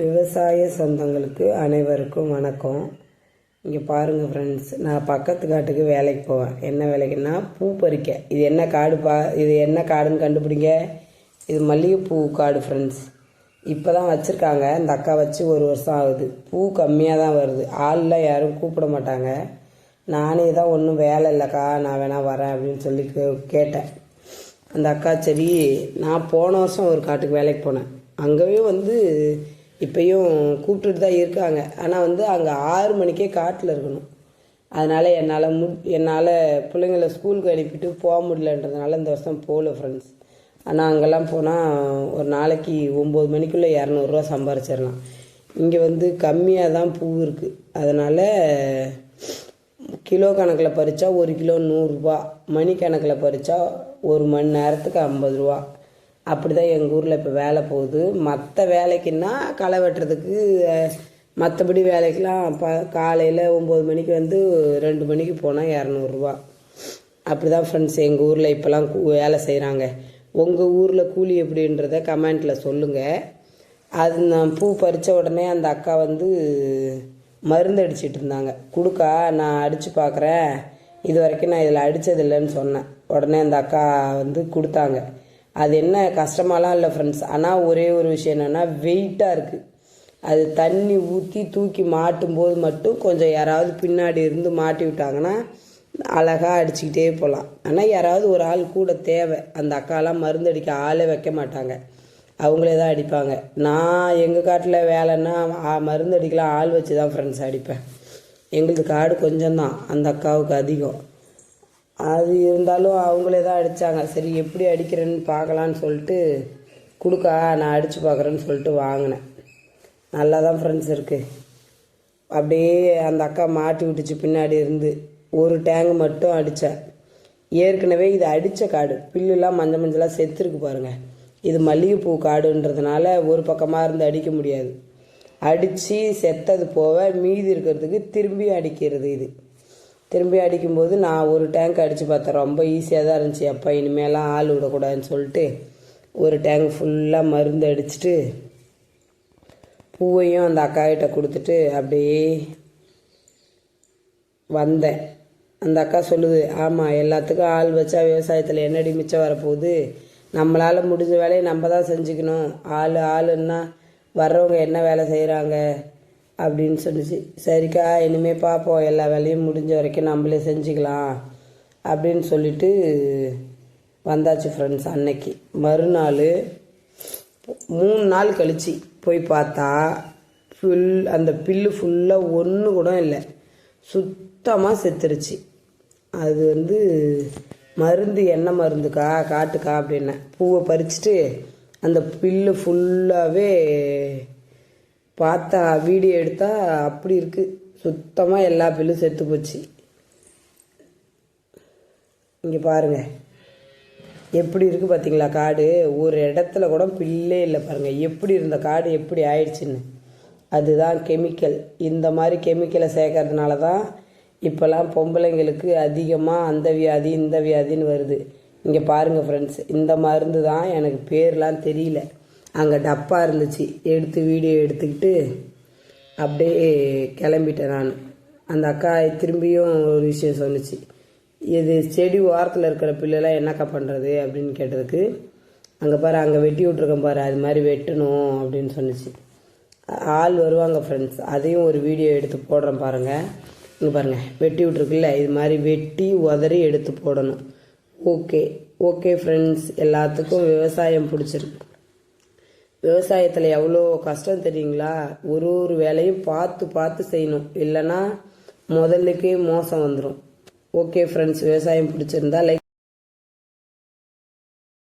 விவசாய சொந்தங்களுக்கு அனைவருக்கும் வணக்கம். இங்கே பாருங்கள் ஃப்ரெண்ட்ஸ் நான் பக்கத்து காட்டுக்கு வேலைக்கு போவேன். என்ன வேலைக்குன்னா பூ பறிக்க. இது என்ன காடு பா இது என்ன காடுன்னு கண்டுபிடிங்க. இது மல்லிகைப்பூ காடு ஃப்ரெண்ட்ஸ் இப்போ தான் வச்சுருக்காங்க. இந்த அக்கா வச்சு ஒரு வருஷம் ஆகுது. பூ கம்மியாக தான் வருது. ஆள்லாம் யாரும் கூப்பிட மாட்டாங்க. நானே தான் ஒன்றும் வேலை இல்லைக்கா நான் வேணால் வரேன் அப்படின்னு சொல்லி கே- கேட்டேன். அந்த அக்கா சரி நான் போன வருஷம் ஒரு காட்டுக்கு வேலைக்கு போனேன். அங்கேயும் வந்து இப்பையும் கூப்பிட்டுட்டு தான் இருக்காங்க. ஆனால் வந்து அங்கே ஆறு மணிக்கே காட்டில் இருக்கணும். அதனால் என்னால் மு என்னால் பிள்ளைங்கள ஸ்கூலுக்கு அனுப்பிட்டு போக முடியலன்றதுனால இந்த வருஷம் போகல ஃப்ரெண்ட்ஸ் ஆனால் அங்கெல்லாம் போனால் ஒரு நாளைக்கு ஒம்பது மணிக்குள்ளே இரநூறுவா சம்பாரிச்சிடலாம். இங்கே வந்து கம்மியாக தான் பூ இருக்குது அதனால் கிலோ கணக்கில் பறித்தா ஒரு கிலோ நூறுரூபா மணி கணக்கில் பறித்தா ஒரு மணி நேரத்துக்கு ஐம்பது ரூபா. அப்படி தான் எங்கள் ஊரில் இப்போ வேலை போகுது. மற்ற வேலைக்குன்னா களை வெட்டுறதுக்கு மற்றபடி வேலைக்கெலாம் ப காலையில் ஒம்பது மணிக்கு வந்து ரெண்டு மணிக்கு போனால் இரநூறுவா அப்படி தான் ஃப்ரெண்ட்ஸ் எங்கள் ஊரில் இப்போலாம் கூ- வேலை செய்கிறாங்க உங்கள் ஊரில் கூலி எப்படின்றத கமெண்ட்டில் சொல்லுங்கள் அது நான் பூ பறித்த உடனே அந்த அக்கா வந்து மருந்து அடிச்சிட்டு இருந்தாங்க. கொடுக்கா நான் அடித்து பார்க்குறேன் இது வரைக்கும் நான் இதில் அடித்ததில்லைன்னு சொன்னேன். உடனே அந்த அக்கா வந்து கொடுத்தாங்க. அது என்ன கஷ்டமாலாம் இல்லை ஃப்ரெண்ட்ஸ் ஆனால் ஒரே ஒரு விஷயம் என்னென்னா வெயிட்டாக இருக்குது அது தண்ணி ஊற்றி தூக்கி மாட்டும் போது மட்டும் கொஞ்சம் யாராவது பின்னாடி இருந்து மாட்டி விட்டாங்கன்னா அழகாக அடிச்சுக்கிட்டே போகலாம் ஆனால் யாராவது ஒரு ஆள் கூட தேவை. அந்த அக்காலாம் மருந்து அடிக்க ஆளே வைக்க மாட்டாங்க. அவங்களே தான் அடிப்பாங்க. நான் எங்கள் காட்டில் வேலைன்னா மருந்து அடிக்கலாம் ஆள் வச்சு தான் ஃப்ரெண்ட்ஸ் அடிப்பேன். எங்களுக்கு காடு கொஞ்சம்தான். அந்த அக்காவுக்கு அதிகம். அது இருந்தாலும் அவங்களே தான் அடித்தாங்க சரி எப்படி அடிக்கிறேன்னு பார்க்கலான்னு சொல்லிட்டு கொடுக்கா நான் அடித்து பார்க்குறேன்னு சொல்லிட்டு வாங்கினேன். நல்லா தான் ஃப்ரெண்ட்ஸ் இருக்குது அப்படியே அந்த அக்கா மாட்டி விட்டுச்சு. பின்னாடி இருந்து ஒரு டேங்கு மட்டும் அடித்தேன் ஏற்கனவே இது அடித்த காடு. பில்லுலாம் மஞ்சள் மஞ்சளாக செத்துருக்கு பாருங்கள் இது மல்லிகைப்பூ காடுன்றதுனால ஒரு பக்கமாக இருந்து அடிக்க முடியாது. அடித்து செத்தது போக மீதி இருக்கிறதுக்கு திரும்பி அடிக்கிறது இது. திரும்பி அடிக்கும்போது நான் ஒரு டேங்க் அடித்து பார்த்தேன். ரொம்ப ஈஸியாக தான் இருந்துச்சு. அப்போ இனிமேலாம் ஆள் விடக்கூடாதுன்னு சொல்லிட்டு ஒரு டேங்க் ஃபுல்லாக மருந்து அடிச்சுட்டு பூவையும் அந்த அக்காக்கிட்ட கொடுத்துட்டு அப்படியே வந்தேன். அந்த அக்கா சொல்லுது ஆமாம் எல்லாத்துக்கும் ஆள் வச்சா விவசாயத்தில் என்னடி மிச்சம் வரப்போகுது? நம்மளால் முடிஞ்ச வேலையை நம்ம தான் செஞ்சுக்கணும். ஆள் ஆளுன்னா வர்றவங்க என்ன வேலை செய்கிறாங்க அப்படின்னு சொன்னிச்சு சரிக்கா இனிமேல் பார்ப்போம் எல்லா வேலையும் முடிஞ்ச வரைக்கும் நம்மளே செஞ்சுக்கலாம் அப்படின்னு சொல்லிட்டு வந்தாச்சு ஃப்ரெண்ட்ஸ் அன்னைக்கு. மறுநாள் மூணு நாள் கழிச்சு போய் பார்த்தா ஃபுல் அந்த பில்லு ஃபுல்லாக ஒன்று கூட இல்லை. சுத்தமாக செத்துருச்சு. அது வந்து மருந்து என்ன மருந்துக்கா காட்டுக்கா அப்படின்னேன் பூவை பறிச்சுட்டு அந்த பில்லு ஃபுல்லாகவே பார்த்தா வீடியோ எடுத்தா அப்படி இருக்குது சுத்தமாக எல்லா பில்லும் செத்து போச்சு. இங்கே பாருங்கள் எப்படி இருக்குது பார்த்தீங்களா காடு ஒரு இடத்துல கூட பில்லே இல்லை பாருங்கள் எப்படி இருந்த காடு எப்படி ஆயிடுச்சுன்னு. அதுதான் கெமிக்கல் இந்த மாதிரி கெமிக்கலை சேர்க்கறதுனால தான் இப்போல்லாம் பொம்பளைங்களுக்கு அதிகமாக அந்த வியாதி இந்த வியாதின்னு வருது. இங்கே பாருங்கள் ஃப்ரெண்ட்ஸ் இந்த மருந்து தான் எனக்கு பேர்லாம் தெரியல. அங்கே டப்பா இருந்துச்சு. எடுத்து வீடியோ எடுத்துக்கிட்டு அப்படியே கிளம்பிட்டேன் நான். அந்த அக்கா திரும்பியும் ஒரு விஷயம் சொன்னுச்சு. இது செடி ஓரத்தில் இருக்கிற பிள்ளைலாம் என்னக்கா பண்ணுறது அப்படின்னு கேட்டதுக்கு அங்கே பாரு அங்கே வெட்டி விட்ருக்கேன் பாரு அது மாதிரி வெட்டணும் அப்படின்னு சொன்னுச்சு. ஆள் வருவாங்க ஃப்ரெண்ட்ஸ் அதையும் ஒரு வீடியோ எடுத்து போடுறேன் பாருங்கள் இங்கே பாருங்கள் வெட்டி விட்ருக்குல்ல இது மாதிரி வெட்டி உதறி எடுத்து போடணும். ஓகே ஓகே ஃப்ரெண்ட்ஸ் எல்லாத்துக்கும் விவசாயம் பிடிச்சிருக்கு. விவசாயத்தில் எவ்வளோ கஷ்டம் தெரியுங்களா? ஒரு ஒரு வேலையும் பார்த்து பார்த்து செய்யணும். இல்லைன்னா முதல்லுக்கே மோசம் வந்துடும் ஓகே ஃப்ரெண்ட்ஸ் விவசாயம் பிடிச்சிருந்தா லைக்